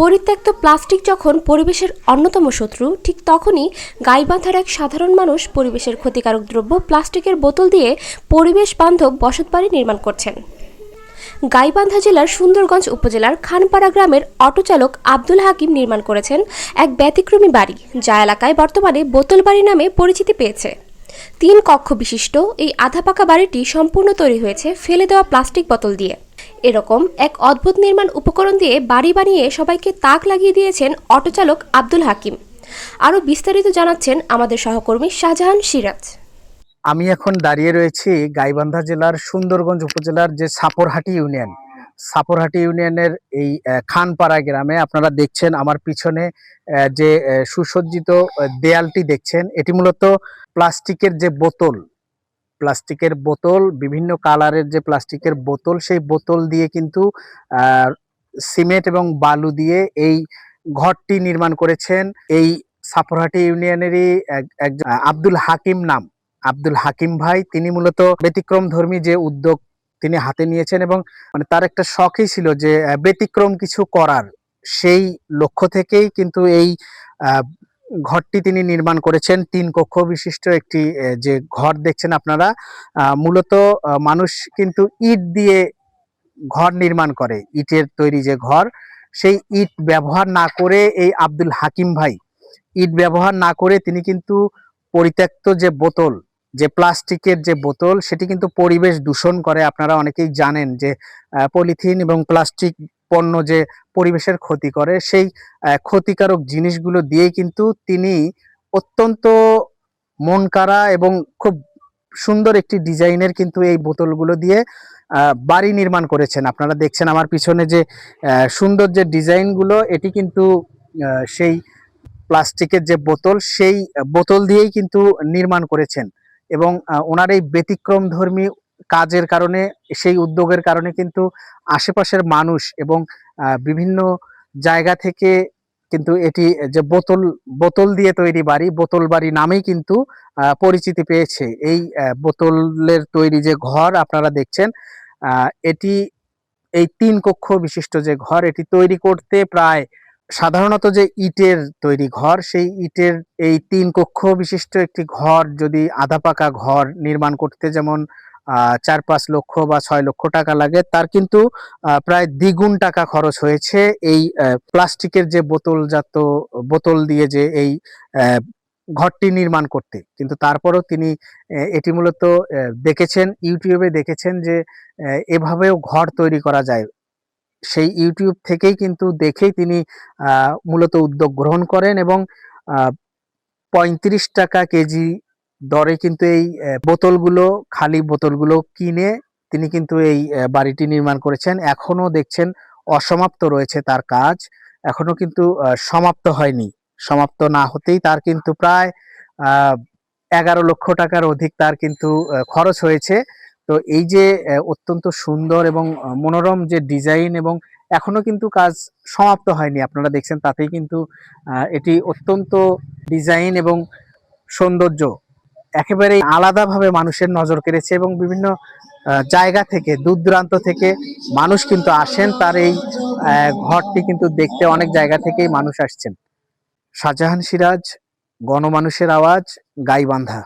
পরিত্যক্ত প্লাস্টিক যখন পরিবেশের অন্যতম শত্রু, ঠিক তখনই গাইবান্ধার এক সাধারণ মানুষ পরিবেশের ক্ষতিকারক দ্রব্য প্লাস্টিকের বোতল দিয়ে পরিবেশ বান্ধব বসতবাড়ি নির্মাণ করছেন। গাইবান্ধা জেলার সুন্দরগঞ্জ উপজেলার খানপাড়া গ্রামের অটোচালক আব্দুল হাকিম নির্মাণ করেছেন এক ব্যতিক্রমী বাড়ি, যা এলাকায় বর্তমানে বোতল বাড়ি নামে পরিচিতি পেয়েছে। তিন কক্ষ বিশিষ্ট এই আধা পাকা বাড়িটি সম্পূর্ণ তৈরি হয়েছে ফেলে দেওয়া প্লাস্টিক বোতল দিয়ে। এরকম এক অদ্ভুত নির্মাণ উপকরণ দিয়ে বাড়ি বানিয়ে সবাইকে তাক লাগিয়ে দিয়েছেন অটোচালক আব্দুল হাকিম। আরও বিস্তারিত জানাচ্ছেন আমাদের সহকর্মী শাহজাহান সিরাজ। আমি এখন দাঁড়িয়ে রয়েছি গাইবান্ধা জেলার সুন্দরগঞ্জ উপজেলার যে সাপরহাটি ইউনিয়ন। সাপরহাটি ইউনিয়নের এই খানপাড়া গ্রামে আপনারা দেখছেন আমার পিছনে যে সুসজ্জিত দেয়ালটি দেখছেন। এটি মূলত প্লাস্টিকের যে বোতল প্লাস্টিকের বোতল, বিভিন্ন কালারের যে প্লাস্টিকের বোতল, সেই বোতল দিয়ে কিন্তু সিমেন্ট এবং বালু দিয়ে এই ঘরটি নির্মাণ করেছেন। এই সাপরহাটি ইউনিয়নেরই এক- একজন আব্দুল হাকিম নাম। আব্দুল হাকিম ভাই, তিনি মূলত ব্যতিক্রম ধর্মী যে উদ্যোগ তিনি হাতে নিয়েছেন এবং মানে তার একটা শখই ছিল যে, ব্যতিক্রম কিছু করার। সেই লক্ষ্য থেকেই কিন্তু এই ঘরটি তিনি নির্মাণ করেছেন। তিন কক্ষ বিশিষ্ট একটি যে ঘর দেখছেন আপনারা মূলত মানুষ কিন্তু ইট দিয়ে ঘর নির্মাণ করে। ইটের তৈরি যে ঘর, সেই ইট ব্যবহার না করে এই আব্দুল হাকিম ভাই, ইট ব্যবহার না করে তিনি কিন্তু পরিত্যক্ত যে বোতল, যে প্লাস্টিকের যে বোতল, সেটি কিন্তু পরিবেশ দূষণ করে। আপনারা অনেকেই জানেন যে পলিথিন এবং প্লাস্টিক পণ্য যে পরিবেশের ক্ষতি করে, সেই ক্ষতিকারক জিনিসগুলো দিয়ে কিন্তু তিনি অত্যন্ত মন কাড়া এবং খুব সুন্দর একটি ডিজাইনের কিন্তু এই বোতলগুলো দিয়ে বাড়ি নির্মাণ করেছেন। আপনারা দেখছেন আমার পিছনে যে সুন্দর যে ডিজাইনগুলো, এটি কিন্তু সেই প্লাস্টিকের যে বোতল, সেই বোতল দিয়েই কিন্তু নির্মাণ করেছেন। এবং ওনার এই ব্যতিক্রম ধর্মী কাজের কারণে, সেই উদ্যোগের কারণে কিন্তু আশেপাশের মানুষ এবং বিভিন্ন জায়গা থেকে কিন্তু এটি যে বোতল বোতল দিয়ে তৈরি বাড়ি, বোতল বাড়ি নামেই কিন্তু পরিচিতি পেয়েছে। এই বোতলের তৈরি যে ঘর আপনারা দেখছেন এটি, এই তিন কক্ষ বিশিষ্ট যে ঘর, এটি তৈরি করতে প্রায় সাধারণত যে ইটের তৈরি ঘর, সেই ইটের এই তিন কক্ষ বিশিষ্ট একটি ঘর যদি আধা পাকা ঘর নির্মাণ করতে, যেমন চার পাঁচ লক্ষ বা ছয় লক্ষ টাকা লাগে। তার কিন্তু প্রায় দ্বিগুণ টাকা খরচ হয়েছে এই প্লাস্টিকের যে বোতলজাত, বোতল দিয়ে যে এই ঘরটি নির্মাণ করতে। কিন্তু তারপরেও তিনি এটি মূলত দেখেছেন, ইউটিউবে দেখেছেন যে এভাবেও ঘর তৈরি করা যায়। সেই ইউটিউব থেকেই কিন্তু দেখেই তিনি মূলত উদ্যোগ গ্রহণ করেন এবং পঁয়ত্রিশ টাকা কেজি দরে কিন্তু এই বোতলগুলো, খালি বোতলগুলো কিনে তিনি কিন্তু এই বাড়িটি নির্মাণ করেছেন। এখনও দেখছেন অসমাপ্ত রয়েছে তার কাজ। এখনও কিন্তু সমাপ্ত হয়নি। সমাপ্ত না হতেই তার কিন্তু প্রায় এগারো লক্ষ টাকার অধিক তার কিন্তু খরচ হয়েছে। তো এই যে অত্যন্ত সুন্দর এবং মনোরম যে ডিজাইন এবং এখনও কিন্তু কাজ সমাপ্ত হয়নি, আপনারা দেখছেন তাতেই কিন্তু এটি অত্যন্ত ডিজাইন এবং সৌন্দর্য একেবারে আলাদাভাবে মানুষের নজর কেড়েছে এবং বিভিন্ন জায়গা থেকে দূর থেকে মানুষ কিন্তু আসেন তার এই ঘরটি কিন্তু দেখতে অনেক জায়গা থেকেই মানুষ আসছেন। শাহজাহান সিরাজ, গণমানুষের আওয়াজ, গাইবান্ধা।